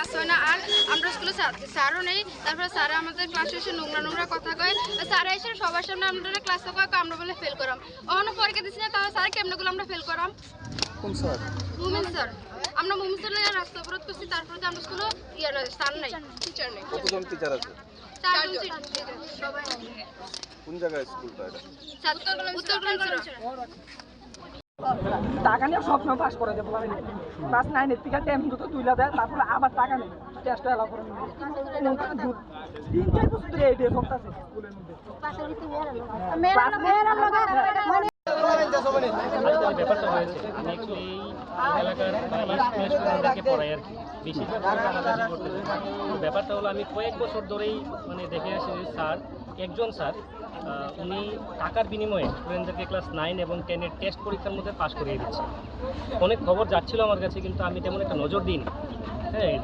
Class হয় না। আর আমরা স্কুলে স্যারও নেই। তারপরে স্যার আমাদের ক্লাসে এসে নোংরা নোংরা কথা কয়। স্যার এসে সবার সামনে আমরা ক্লাস কয় আমরা বলে ফেল করাম। অন্য পরীক্ষা দিচ্ছি না তাহলে স্যার কেমনে গুলো আমরা ফেল করাম? কোন স্যার? মুমিন স্যার। আমরা মুমিন স্যার রাস্তা অবরোধ করছি তারপরে তো আমরা স্কুলে ইয়ে নাই স্যার নাই টিচার নেই। কতজন টিচার আছে? চারজন teacher, সবাই কোন জায়গায় স্কুলটা এটা? উত্তর টাকা নিয়ে সবসময় পাস করে দেবো আমি ক্লাস নাইনের থেকে টেন দুটো তুলে দেয় তারপরে আবার টাকা নেই টেস্ট এলা করে তিন চার বছর ধরে এই ডে চলতেছে স্কুলের মধ্যে ব্যাপারটা হয়েছে এই এলাকার পড়াই আর কি। ব্যাপারটা হলো আমি কয়েক বছর ধরেই মানে দেখে আসি স্যার, একজন স্যার উনি টাকার বিনিময়ে স্টুডেন্টদেরকে ক্লাস নাইন এবং টেনের টেস্ট পরীক্ষার মধ্যে পাশ করিয়ে দিচ্ছে। অনেক খবর যাচ্ছিল আমার কাছে, কিন্তু আমি তেমন একটা নজর দিইনি। হ্যাঁ